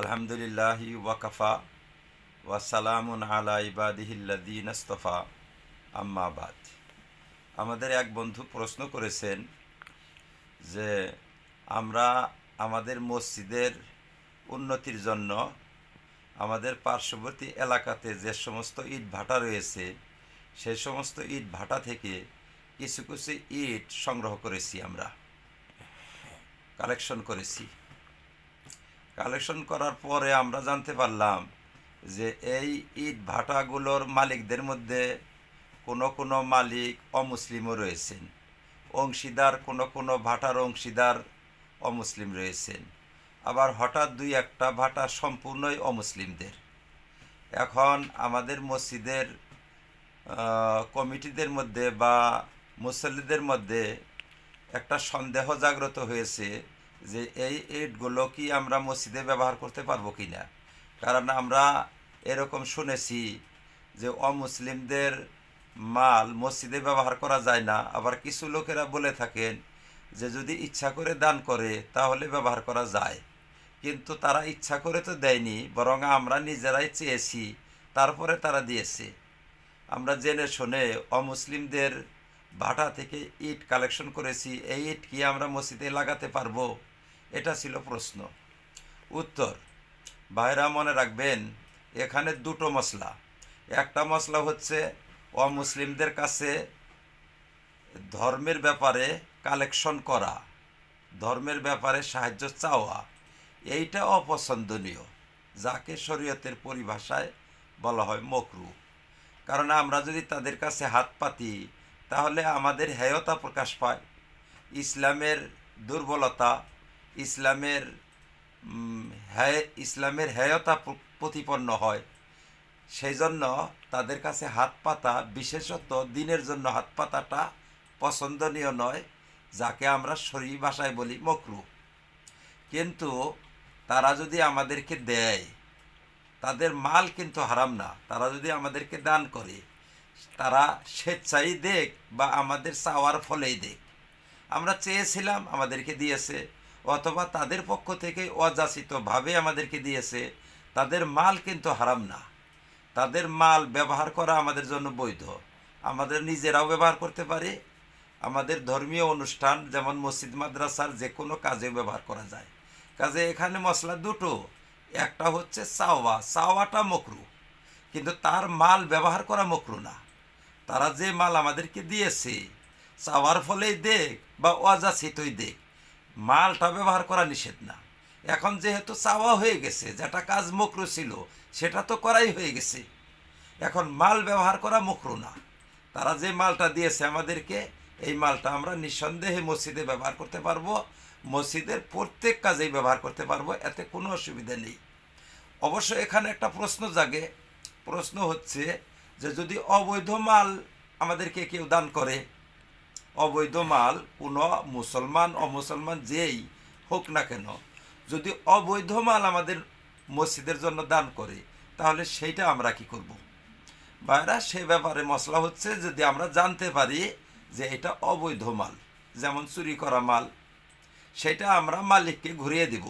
আলহামদুলিল্লাহ ওয়াকাফা ওয়াসালামুন আলা ইবাদিহিল্লাদিন আস্তফা আম্মাবাদ আমাদের এক বন্ধু প্রশ্ন করেছেন যে, আমরা আমাদের মসজিদের উন্নতির জন্য আমাদের পার্শ্ববর্তী এলাকাতে যে সমস্ত ইট ভাটা রয়েছে সেই সমস্ত ইট ভাটা থেকে কিছু কিছু ইট সংগ্রহ করেছি আমরা। কালেকশন করেছি। কালেকশন করার পরে আমরা জানতে পারলাম যে এই ইট ভাটাগুলোর মালিকদের মধ্যে কোনো কোনো মালিক অমুসলিমও রয়েছেন। অংশীদার কোনো কোনো ভাটার অংশীদার অমুসলিম রয়েছেন। আবার হঠাৎ দুই একটা ভাটা সম্পূর্ণই অমুসলিমদের। এখন আমাদের মসজিদের কমিটিদের মধ্যে বা মুসল্লিদের মধ্যে একটা সন্দেহ জাগ্রত হয়েছে যে এই ইটগুলো কি আমরা মসজিদে ব্যবহার করতে পারব কি না? কারণ আমরা এরকম শুনেছি যে অমুসলিমদের মাল মসজিদে ব্যবহার করা যায় না। আবার কিছু লোকেরা বলে থাকেন যে যদি ইচ্ছা করে দান করে, তাহলে ব্যবহার করা যায়। কিন্তু তারা ইচ্ছা করে তো দেয়নি, বরং আমরা নিজেরাই চেয়েছি, তারপরে তারা দিয়েছে। আমরা জেনে শুনে অমুসলিমদের ভাটা থেকে ইট কালেকশন করেছি। এই ইট কি আমরা মসজিদে লাগাতে পারব? এটা ছিল প্রশ্ন। উত্তর, ভাইরা মনে রাখবেন, এখানে দুটো মশলা একটা মশলা হচ্ছে অমুসলিমদের কাছে ধর্মের ব্যাপারে কালেকশন করা, ধর্মের ব্যাপারে সাহায্য চাওয়া। এইটা অপছন্দনীয়, যাকে শরীয়তের পরিভাষায় বলা হয় মকরু। কারণ আমরা যদি তাদের কাছে হাত পাতি, তাহলে আমাদের হেয়তা প্রকাশ পায়। ইসলামের দুর্বলতা ইসলামের ইসলামের হেয়তা প্রতিপন্ন হয়। সেই জন্য তাদের কাছে হাত পাতা বিশেষত দিনের জন্য হাত পাতাটা পছন্দনীয় নয়, যাকে আমরা শরীর ভাষায় বলি মকরু। কিন্তু তারা যদি আমাদেরকে দেয়, তাদের মাল কিন্তু হারাম না। তারা যদি আমাদেরকে দান করে, তারা স্বেচ্ছাই দেখ বা আমাদের চাওয়ার ফলেই দেখ। আমরা চেয়েছিলাম আমাদেরকে দিয়েছে অথবা তাদের পক্ষ থেকে অযাচিতভাবে আমাদেরকে দিয়েছে, তাদের মাল কিন্তু হারাম না। তাদের মাল ব্যবহার করা আমাদের জন্য বৈধ। আমাদের নিজেরাও ব্যবহার করতে পারি। আমাদের ধর্মীয় অনুষ্ঠান, যেমন মসজিদ, মাদ্রাসার যে কোনো কাজে ব্যবহার করা যায়। কাজে এখানে মশলা দুটো। একটা হচ্ছে চাওয়া। চাওয়াটা মকরু। কিন্তু তার মাল ব্যবহার করা মকরু না। তারা যে মাল আমাদেরকে দিয়েছে, চাওয়ার ফলেই দেখ বা অযাচিতই দেখ। মালটা ব্যবহার করা নিষেধ না। এখন যেহেতু চাওয়া হয়ে গেছে, যেটা কাজ মকরু ছিল, সেটা তো করাই হয়ে গেছে। এখন মাল ব্যবহার করা মকরু না। তারা যে মালটা দিয়েছে আমাদেরকে, এই মালটা আমরা নিঃসন্দেহে মসজিদে ব্যবহার করতে পারব। মসজিদের প্রত্যেক কাজেই ব্যবহার করতে পারব, এতে কোনো অসুবিধা নেই। অবশ্য এখানে একটা প্রশ্ন জাগে। প্রশ্ন হচ্ছে যে যদি অবৈধ মাল আমাদেরকে কেউ দান করে অবৈধ মাল কোনো মুসলমান অমুসলমান যেই হোক না কেন, যদি অবৈধ মাল আমাদের মসজিদের জন্য দান করে তাহলে সেইটা আমরা কি করব। বাইরা সে ব্যাপারে মশলা হচ্ছে যদি আমরা জানতে পারি যে এটা অবৈধ মাল, যেমন চুরি করা মাল, সেটা আমরা মালিককে ঘুরিয়ে দিব।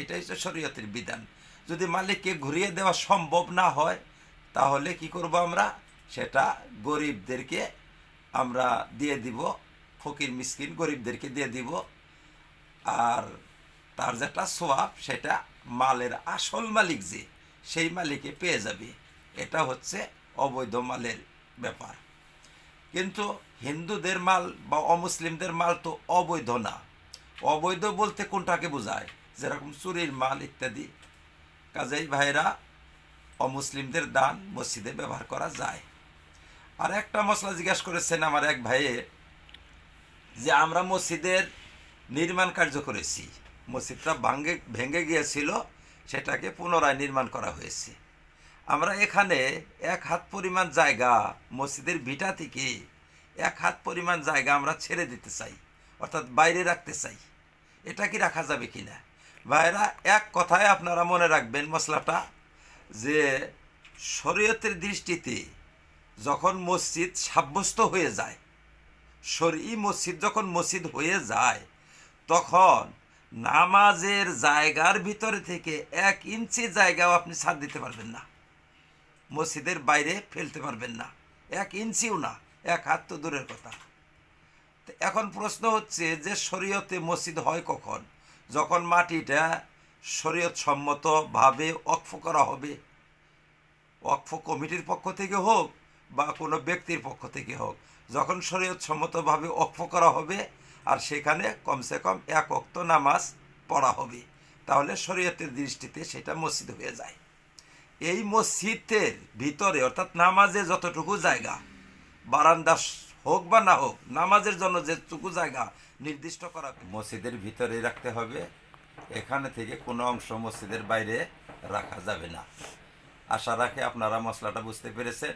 এটাই হচ্ছে শরীয়তের বিধান। যদি মালিককে ঘুরিয়ে দেওয়া সম্ভব না হয়, তাহলে কি করব আমরা? সেটা গরিবদেরকে আমরা দিয়ে দিব, ফকির মিসকিন গরিবদেরকে দিয়ে দিব। আর তার যেটা সোয়াব, সেটা মালের আসল মালিক যে, সেই মালিকে পেয়ে যাবে। এটা হচ্ছে অবৈধ মালের ব্যাপার। কিন্তু হিন্দুদের মাল বা অমুসলিমদের মাল তো অবৈধ না। অবৈধ বলতে কোনটাকে বোঝায়? যেরকম চুরির মাল ইত্যাদি। কাজেই ভাইরা অমুসলিমদের দান মসজিদে ব্যবহার করা যায়। আর একটা মশলা জিজ্ঞাসা করেছেন আমার এক ভাইয়ে যে আমরা মসজিদের নির্মাণ কার্য করেছি। মসজিদটা ভাঙ্গে ভেঙে গিয়েছিল, সেটাকে পুনরায় নির্মাণ করা হয়েছে। আমরা এখানে এক হাত পরিমাণ জায়গা, মসজিদের ভিটা থেকে এক হাত পরিমাণ জায়গা আমরা ছেড়ে দিতে চাই, অর্থাৎ বাইরে রাখতে চাই। এটা কি রাখা যাবে কি না? ভাইরা এক কথায় আপনারা মনে রাখবেন মশলাটা, যে শরীয়তের দৃষ্টিতে যখন মসজিদ সাব্যস্ত হয়ে যায় শরী মসজিদ যখন মসজিদ হয়ে যায়, তখন নামাজের জায়গার ভিতরে থেকে এক ইঞ্চি জায়গাও আপনি ছাড় দিতে পারবেন না। মসজিদের বাইরে ফেলতে পারবেন না। এক ইঞ্চিও না, এক হাত তো দূরের কথা। এখন প্রশ্ন হচ্ছে যে শরীয়তে মসজিদ হয় কখন? যখন মাটিটা শরীয়ত সম্মতভাবে অক্ফ করা হবে, ওয়াকফ কমিটির পক্ষ থেকে হোক বা কোনো ব্যক্তির পক্ষ থেকে হোক, যখন শরীয়ত সম্মতভাবে অক্ফ করা হবে আর সেখানে কমসে কম এক অক্ত নামাজ পড়া হবে, তাহলে শরীয়তের দৃষ্টিতে সেটা মসজিদ হয়ে যায়। এই মসজিদের ভিতরে অর্থাৎ নামাজে যতটুকু জায়গা, বারান্দা হোক বা না হোক, নামাজের জন্য যেটুকু জায়গা নির্দিষ্ট করা মসজিদের ভিতরে রাখতে হবে, এখানে থেকে কোনো অংশ মসজিদের বাইরে রাখা যাবে না। আশা রাখে আপনারা মশলাটা বুঝতে পেরেছেন।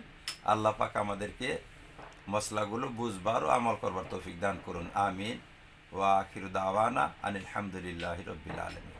আল্লাহ পাক আমাদেরকে মশলাগুলো বুঝবার ও আমল করবার তৌফিক দান করুন। আমিন। ওয়া আখিরু দাওয়ানা আনিল হামদুলিল্লাহ রব্বিল আলামিন।